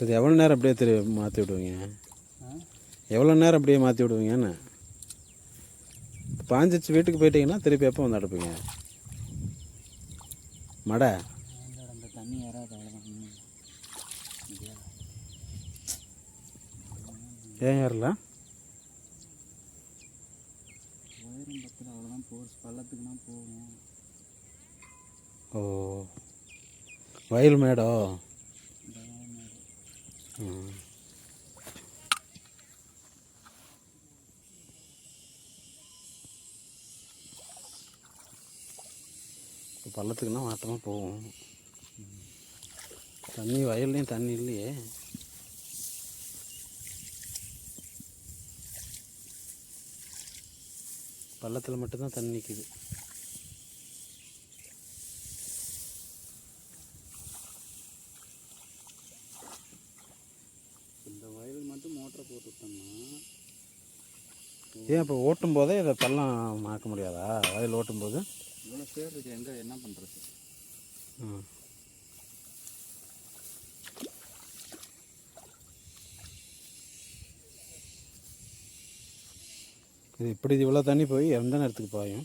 இது எவ்வளோ நேரம் அப்படியே திரு மாற்றி விடுவீங்க? எவ்வளோ நேரம் அப்படியே மாற்றி விடுவீங்கன்னு பாஞ்சிச்சு வீட்டுக்கு போயிட்டீங்கன்னா திருப்பி எப்போ வந்து அடுப்பீங்க? மடை? ஏன் ஏறல? உயரம் போகும் ஓ. வயல் மேடோ இந்த மாதிரி. ம். இப்போ பள்ளத்துக்குன்னா மாட்டமாக போகும். தண்ணி வயல்லையும் தண்ணி இல்லையே. பள்ளத்தில் மட்டும்தான் தண்ணி நிற்கிது இந்த வயல் மட்டும் மோட்டரை போட்டு விட்டோம்னா ஏன் இப்போ ஓட்டும் போதே இதை பள்ளம் மாக்க முடியாதா? வயல் ஓட்டும் போது இவ்வளோ பேர் இருக்கு எங்கே என்ன பண்ணுறது ம். இது இப்படி இவ்வளோ தண்ணி போய் எந்த நேரத்துக்கு பாயும்?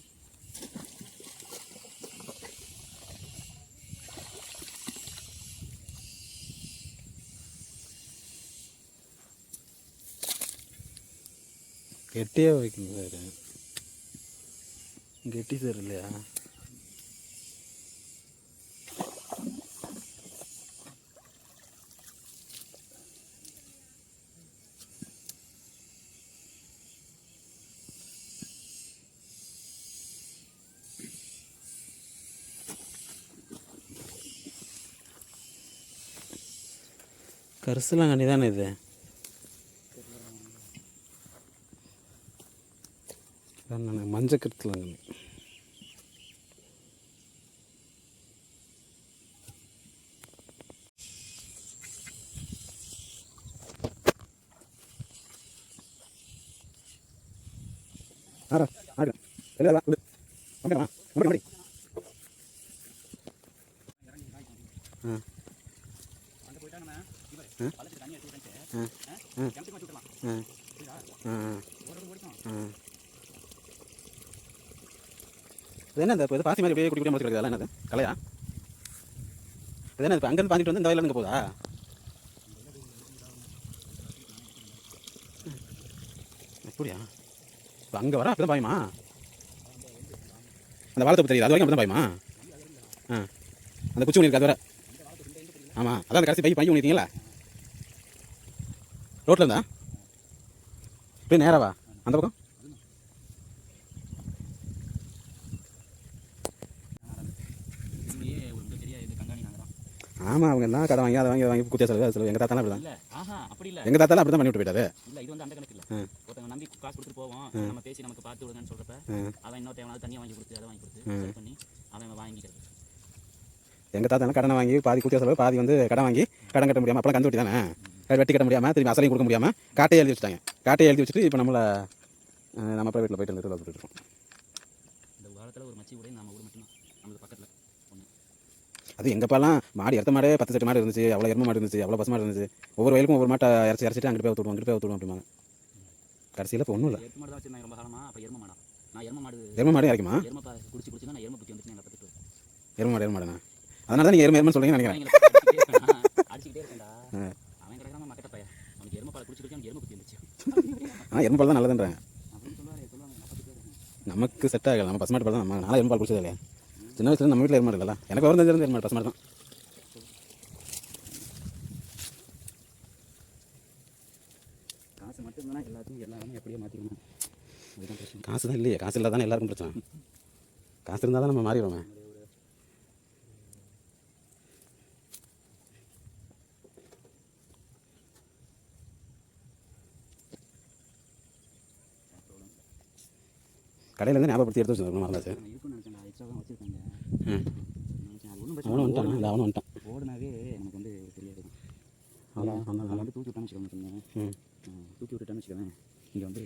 கெட்டியே வைக்கணும் சார். கெட்டி சார் இல்லையா? கரிசலாங்கண்ணி தானே இது? அதான் மஞ்சள் கரிசலாங்கண்ணி ஆடா ஆடு இல்லை இல்லை விடு ஓகே வா ஓகே ஓடி ஆ அங்கே போயிட்டாங்கன்னா இவர் ஆ? பள்ளத்துக்கு தண்ணி எடுத்து விட்டுட்டு ஆ ஆ கிணத்துக்கு வச்சு விட்டுலாம் ஆ புரியுதா ஆ ஓடுறது ஓடிக்கும் ஆ இது என்ன இந்த பாசி மாதிரி அப்படியே குடி மாதிரி முடிச்சு கிடக்குது. என்னது? கலையா இது என்ன இப்போ அங்கேருந்து பாஞ்சிட்டு வந்து இந்த வயலில் இங்கே போதா அப்படியா? இப்போ அங்கே வர அப்படி தான் பாயுமா? அந்த வாழைத்தப்பு தெரியுது? அது வரைக்கும் அப்படி தான் பாயுமா? ஆ. அந்த குச்சி ஒன்று இருக்கு அது வர. ஆமாம் அதான் அந்த கடைசி பை பையன் பண்ணிட்டீங்களா ரோட்டில் இருந்தா? இப்படி நேராவா அந்த பக்கம் இதுலயே ஒரு பெரிய இது கங்காணி நாங்கள் தான் ஆமாம் அவங்க எல்லாம் கடை வாங்கி அதை வாங்கி வாங்கி குத்தியா செலவு அது செலவு எங்கள் தாத்தாலாம் அப்படி தான் அப்படி இல்லை. எங்கள் தாத்தாலாம் அப்படி தான் பண்ணி விட்டு போயிட்டாரு. இல்லை இது வந்து அந்த கணக்கு இல்லை ஆ. ஒருத்தவங்க நம்பி காசு கொடுத்துட்டு போவோம். நம்ம பேசி நமக்கு பார்த்து விடுங்கன்னு சொல்கிறப்ப. அவன் இன்னொரு தேவையான தண்ணியை வாங்கி கொடுத்து அதை வாங்கி கொடுத்து பண்ணி அவன் வாங்கிக்கிறது. எங்கள் தாத்தாலாம் கடனை வாங்கி பாதி குத்தியா செலவு பாதி வந்து கடன் வாங்கி கடன் கட்ட முடியாமல் அப்பலாம் கந்து வெட்டி தானே வெட்டி கட்ட முடியாமல் திரும்பி அசலையும் கொடுக்க முடியாமல் காட்டையை எழுதி வச்சுட்டாங்க. காட்டையை எழுதி வச்சுட்டு இப்போ நம்மளை நம்ம ப்ரைவேட்டில் போயிட்டு போட்டுட்டு இருக்கோம். இந்த காலத்தில் ஒரு மச்சி கூட நம்ம ஊர் மட்டும்தான் நம்மளுக்கு பக்கத்தில் ஒன்று அது எங்கப்பாலாம் மாடு இறத்த மாடே பத்து செட்டு மாடு இருந்துச்சு அவ்வளோ எரும மாடு இருந்துச்சு அவ்வளோ பசு மாடு இருந்துச்சு. ஒவ்வொரு வயலுக்கும் ஒவ்வொரு மாட்டை இறச்சி இறச்சிட்டு அங்கிட்டு போய் விட்டுடுவோம் அங்கிட்டு போய் விட்டுடுவோம் அப்படிம்பாங்க. கடைசியில் இப்போ ஒன்றும் இல்லை. எரும மாடு இறக்குமா எரும மாடு. எரும மாடுண்ணா அதனால தான் நீங்கள் எரும எருமன்னு சொல்றீங்கன்னு நினைக்கிறேன். ஆ. அவன் கிடக்காம மக்கட்ட பையன். அவனுக்கு எரும பால் குடிச்சு குடிச்சு அவனுக்கு எரும புத்தி வந்துச்சு. ஆனால் எரும பால் தான் நல்லதுன்றாங்க பேர் நமக்கு செட் ஆகல. நம்ம பசுமாட்டு பால் தான் நம்ம நானும் எருமை பால் குடிச்சது இல்லையா? சின்ன வயசுல நம்ம வீட்டில் எருமாடு இல்லைல்ல எனக்கு விவரம் தெரிஞ்சது எருமாடு பசுமாடு தான் காசு மட்டும் இருந்தா எல்லாத்தையும் எல்லாமே எப்படியோ மாற்றிக்கணும் அதுதான் பிரச்சனை. காசு தான் இல்லையே. காசு இல்லாதானே எல்லாருக்கும் பிரச்சனை. காசு இருந்தால் தான் நம்ம மாறிடுவோமே. கடையிலேருந்து ஞாபகப்படுத்தி எடுத்து வச்சுருந்தோம் மறந்தாச்சு. அவனும் வந்துட்டான் இல்லை அவனும் வந்துட்டான். ஓடுனாவே நமக்கு வந்து தெரியாது அதான் நான் வந்து தூக்கி விட்டான்னு வச்சுக்கோங்க தூக்கி விட்டுட்டான்னு வச்சுக்கோங்க இங்கே வந்து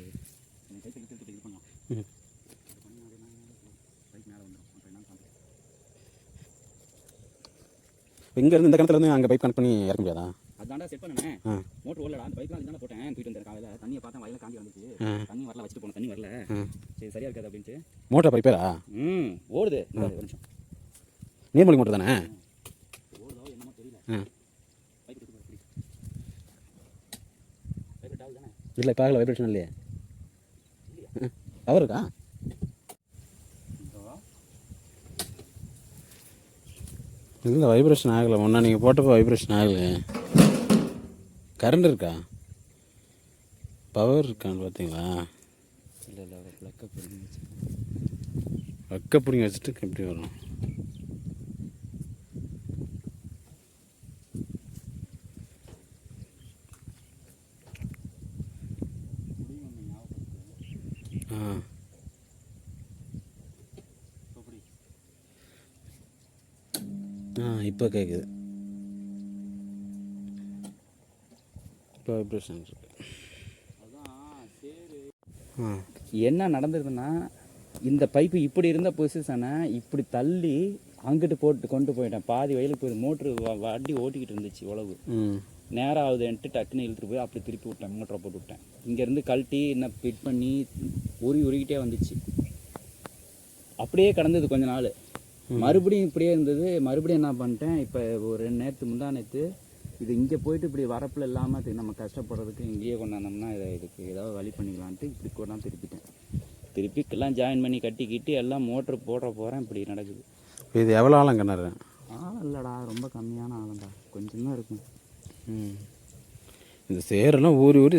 கைத்தை இழுத்து இழுத்து இது பண்ணலாம் இங்கேருந்து இந்த கிணத்துலேருந்து அங்கே பைப் கனெக்ட் பண்ணி இறக்க முடியாதா அது தாண்டா செட் பண்ணனே மோட்டர் ஓடலடா அந்த பைப்லாம் அதுக்கு போட்டேன் தூக்கிட்டு வந்தேன் காலையில் தண்ணியை பார்த்தேன் வயலில் காண்டி வந்துச்சு. தண்ணி வரல வச்சுட்டு போனேன் தண்ணி வரல. சரி சரியா இருக்காது அப்படின்ட்டு மோட்டர் பைப்பேரா ம் ஓடுது ஒரு நிமிஷம் நீர்மொழி மோட்டர் தானே? இல்லை இப்போ ஆகல வைப்ரேஷன் இல்லையே. அவர் இருக்கா? இல்லை வைப்ரேஷன் ஆகலை. முன்னா நீங்கள் போட்டப்போ வைப்ரேஷன் ஆகலை கரண்ட் இருக்கா? பவர் இருக்கான்னு பார்த்தீங்களா இல்லை இல்லை ப்ளக்கப் இருந்துச்சு வக்க பிடிங்க வச்சுட்டு எப்படி வரும். ஆ. ஆ இப்போ கேட்குது இப்போ வைப்ரேஷன் இருக்கு ஆ. என்ன நடந்ததுன்னா இந்த பைப்பு இப்படி இருந்த பொசிஷனை இப்படி தள்ளி அங்கிட்டு போட்டு கொண்டு போயிட்டேன். பாதி வயலுக்கு போய் மோட்ரு வண்டி ஓட்டிக்கிட்டு இருந்துச்சு உழவு. நேரம் ஆகுதுன்ட்டு டக்குன்னு இழுத்துட்டு போய் அப்படி திருப்பி விட்டேன் மோட்டரை போட்டு விட்டேன். இங்கேருந்து கழட்டி என்ன ஃபிட் பண்ணி உருகி உருகிட்டே வந்துச்சு. அப்படியே கடந்தது கொஞ்ச நாள். மறுபடியும் இப்படியே இருந்தது. மறுபடியும் என்ன பண்ணிட்டேன் இப்போ ஒரு ரெண்டு நேரத்து முந்தா நேற்று இது இங்கே போயிட்டு இப்படி வரப்பில் இல்லாமல் நம்ம கஷ்டப்படுறதுக்கு இங்கேயே கொண்டாந்தோம்னா இதை இதுக்கு ஏதாவது வழி பண்ணிக்கலான்ட்டு இப்படி கொண்டாந்து திருப்பிட்டேன். திருப்பி எல்லாம் ஜாயின் பண்ணி கட்டி கிட்டி எல்லாம் மோட்ரு போடுற போகிறேன் இப்படி நடக்குது. இது எவ்வளோ ஆழம் கிணறு? ஆழம் இல்லைடா ரொம்ப கம்மியான ஆழம்டா. கொஞ்சம் தான் இருக்கும். இந்த சேரெல்லாம் ஊறி ஊறி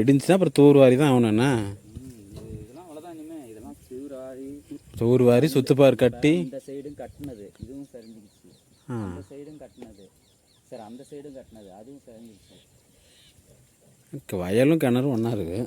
இடிஞ்சுன்னா அப்புறம் தூர்வாரி தான் ஆகணும்ண்ணா தூர்வாரி சுத்துப்பார் கட்டி. இந்த சைடும் கட்டினது. இதுவும் சரிஞ்சிருச்சு ஆ. அந்த சைடும் கட்டினது. சரி அந்த சைடும் கட்டினது. அதுவும் சரிஞ்சிருச்சு வயலும் கிணறும் ஒன்றா இருக்குது